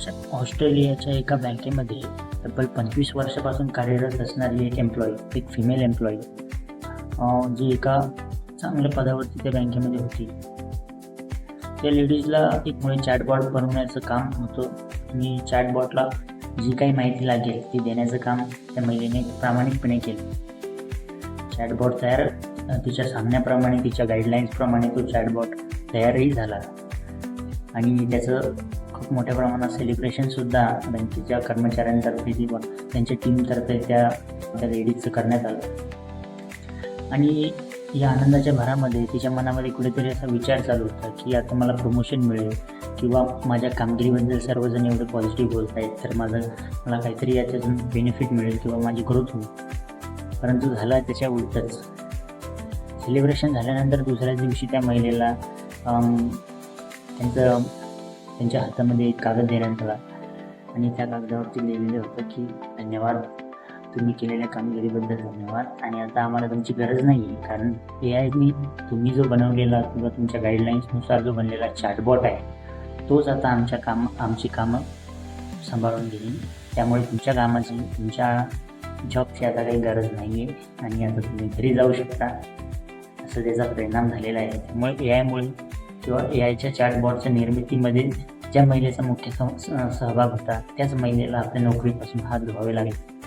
ऑस्ट्रेलियाच्या ऑस्ट्रेलियाच्या एका बँकेमध्ये तब्बल पंचवीस वर्षापासून कार्यरत असणारी एक एम्प्लॉई एक फिमेल एम्प्लॉई जी एका चांगल्या पदावरती त्या बँकेमध्ये होती. त्या लेडीजला एक मुळे चॅटबॉट बनवण्याचं काम होतं. आणि चॅटबॉटला जी काही माहिती लागेल ती देण्याचं काम त्या महिलेने प्रामाणिकपणे केलं. चॅटबॉट तयार तिच्या सांगण्याप्रमाणे तिच्या गाईडलाईन्सप्रमाणे तो चॅटबॉट तयारही झाला. आणि त्याचं खूप मोठ्या प्रमाणात सेलिब्रेशनसुद्धा बँकेच्या कर्मचाऱ्यांतर्फे किंवा त्यांच्या टीमतर्फे त्या त्या लेडीजचं करण्यात आलं. आणि या आनंदाच्या भरामध्ये तिच्या मनामध्ये कुठेतरी असा विचार चालू होता की आता मला प्रमोशन मिळेल किंवा माझ्या कामगिरीबद्दल सर्वजण एवढे पॉझिटिव्ह बोलत आहेत तर माझं मला काहीतरी याच्यातून बेनिफिट मिळेल किंवा माझी ग्रोथ होईल. परंतु झाला त्याच्या उलटच. सेलिब्रेशन झाल्यानंतर दुसऱ्या दिवशी त्या महिलेला त्यांचं त्यांच्या हातामध्ये एक कागद देण्यात आला आणि त्या कागदावरती लिहिलेलं होतं की धन्यवाद तुम्ही केलेल्या कामगिरीबद्दल धन्यवाद. आणि आता आम्हाला तुमची गरज नाही आहे कारण ए आयनी तुम्ही जो बनवलेला किंवा तुमच्या गाईडलाईन्सनुसार जो बनलेला चॅटबॉट आहे तोच आता आमच्या काम आमची कामं सांभाळून घेईल. त्यामुळे तुमच्या कामाची तुमच्या जॉबची आता काही गरज नाही आहे आणि आता तुम्ही घरी जाऊ शकता. असं त्याचा परिणाम झालेला आहे. त्यामुळे ए आयमुळे किंवा ए आयच्या चॅटबॉटच्या निर्मितीमध्ये ज्या महिलेचा मुख्य सहभाग होता त्याच महिलेला आपल्या नोकरीपासून हात धुवावे लागेल